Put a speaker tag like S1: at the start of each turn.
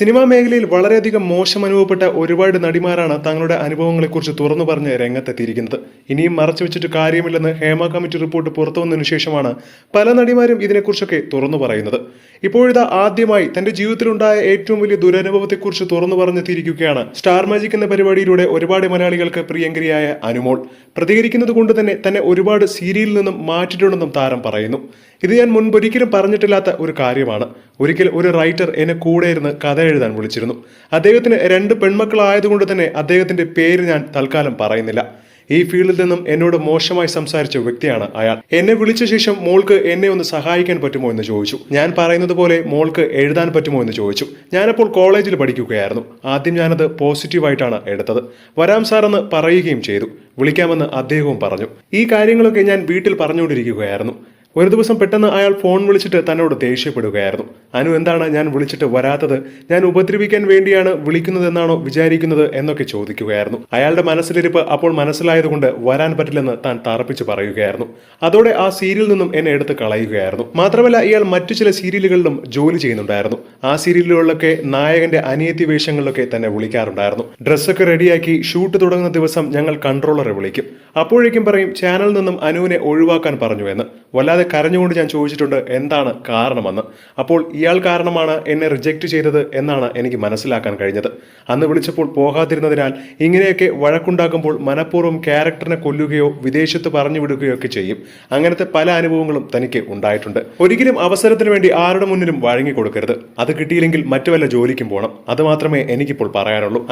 S1: Cinema മേഖലയിൽ വളരെയധികം മോശം അനുഭവപ്പെട്ട ഒരുപാട് നടിമാരാണ് തങ്ങളുടെ അനുഭവങ്ങളെക്കുറിച്ച് തുറന്നു പറഞ്ഞ് രംഗത്തെത്തിയിരിക്കുന്നത്. ഇനിയും മറച്ചു വെച്ചിട്ട് കാര്യമില്ലെന്ന് ഹേമ കമ്മിറ്റി റിപ്പോർട്ട് പുറത്തു വന്നതിനു ശേഷമാണ് പല നടിമാരും ഇതിനെക്കുറിച്ചൊക്കെ തുറന്നു പറയുന്നത്. ഇപ്പോഴിതാ ആദ്യമായി തന്റെ ജീവിതത്തിലുണ്ടായ ഏറ്റവും വലിയ ദുരനുഭവത്തെക്കുറിച്ച് തുറന്നു പറഞ്ഞെത്തിയിരിക്കുകയാണ് സ്റ്റാർ മാജിക് എന്ന പരിപാടിയിലൂടെ ഒരുപാട് മലയാളികൾക്ക് പ്രിയങ്കരിയായ അനുമോൾ. പ്രതികരിക്കുന്നത് കൊണ്ട് തന്നെ തന്നെ ഒരുപാട് സീരിയലിൽ നിന്നും മാറ്റിയിട്ടുണ്ടെന്നും താരം പറയുന്നു. ഇത് ഞാൻ മുൻപൊരിക്കലും പറഞ്ഞിട്ടില്ലാത്ത ഒരു കാര്യമാണ്. ഒരിക്കൽ ഒരു റൈറ്റർ എന്നെ കൂടെ ഇരുന്ന് കഥ എഴുതാൻ വിളിച്ചിരുന്നു. അദ്ദേഹത്തിന് രണ്ട് പെൺമക്കളായതുകൊണ്ട് തന്നെ അദ്ദേഹത്തിന്റെ പേര് ഞാൻ തൽക്കാലം പറയുന്നില്ല. ഈ ഫീൽഡിൽ നിന്നും എന്നോട് മോശമായി സംസാരിച്ച വ്യക്തിയാണ് അയാൾ. എന്നെ വിളിച്ച ശേഷം മോൾക്ക് എന്നെ ഒന്ന് സഹായിക്കാൻ പറ്റുമോ എന്ന് ചോദിച്ചു. ഞാൻ പറയുന്നത് പോലെ മോൾക്ക് എഴുതാൻ പറ്റുമോ എന്ന് ചോദിച്ചു. ഞാനപ്പോൾ കോളേജിൽ പഠിക്കുകയായിരുന്നു. ആദ്യം ഞാനത് പോസിറ്റീവായിട്ടാണ് എടുത്തത്. വരാം സാറെന്ന് പറയുകയും ചെയ്തു. വിളിക്കാമെന്ന് അദ്ദേഹവും പറഞ്ഞു. ഈ കാര്യങ്ങളൊക്കെ ഞാൻ വീട്ടിൽ പറഞ്ഞുകൊണ്ടിരിക്കുകയായിരുന്നു. ഒരു ദിവസം പെട്ടെന്ന് അയാൾ ഫോൺ വിളിച്ചിട്ട് തന്നോട് ദേഷ്യപ്പെടുകയായിരുന്നു. അനു എന്താണ് ഞാൻ വിളിച്ചിട്ട് വരാത്തത്? ഞാൻ ഉപദ്രവിക്കാൻ വേണ്ടിയാണ് വിളിക്കുന്നതെന്നാണോ വിചാരിക്കുന്നത് എന്നൊക്കെ ചോദിക്കുകയായിരുന്നു. അയാളുടെ മനസ്സിലിരിപ്പ് അപ്പോൾ മനസ്സിലായതുകൊണ്ട് വരാൻ പറ്റില്ലെന്ന് താൻ തറപ്പിച്ച് പറയുകയായിരുന്നു. അതോടെ ആ സീരിയൽ നിന്നും എന്നെ എടുത്ത് കളയുകയായിരുന്നു. മാത്രമല്ല ഇയാൾ മറ്റു ചില സീരിയലുകളിലും ജോലി ചെയ്യുന്നുണ്ടായിരുന്നു. ആ സീരിയലുകളിലൊക്കെ നായകന്റെ അനിയത്തി വേഷങ്ങളിലൊക്കെ തന്നെ വിളിക്കാറുണ്ടായിരുന്നു. ഡ്രസ്സൊക്കെ റെഡിയാക്കി ഷൂട്ട് തുടങ്ങുന്ന ദിവസം ഞങ്ങൾ കൺട്രോളറെ വിളിക്കും. അപ്പോഴേക്കും പറയും ചാനലിൽ നിന്നും അനുവിനെ ഒഴിവാക്കാൻ പറഞ്ഞു എന്ന്. വല്ലാതെ കരഞ്ഞുകൊണ്ട് ഞാൻ ചോദിച്ചിട്ടുണ്ട് എന്താണ് കാരണമെന്ന്. അപ്പോൾ ഇയാൾ കാരണമാണ് എന്നെ റിജക്റ്റ് ചെയ്തത് എന്നാണ് എനിക്ക് മനസ്സിലാക്കാൻ കഴിഞ്ഞത്. അന്ന് വിളിച്ചപ്പോൾ പോകാതിരുന്നതിനാൽ ഇങ്ങനെയൊക്കെ വഴക്കുണ്ടാക്കുമ്പോൾ മനഃപൂർവം ക്യാരക്ടറിനെ കൊല്ലുകയോ വിദേശത്ത് പറഞ്ഞു വിടുകയോ ഒക്കെ ചെയ്യും. അങ്ങനത്തെ പല അനുഭവങ്ങളും തനിക്ക് ഉണ്ടായിട്ടുണ്ട്. ഒരിക്കലും അവസരത്തിന് വേണ്ടി ആരുടെ മുന്നിലും വഴങ്ങി കൊടുക്കരുത് അത് കിട്ടിയില്ലെങ്കിൽ മറ്റു വല്ല ജോലിക്കും പോകണം അത് മാത്രമേ എനിക്കിപ്പോൾ പറയാനുള്ളൂ.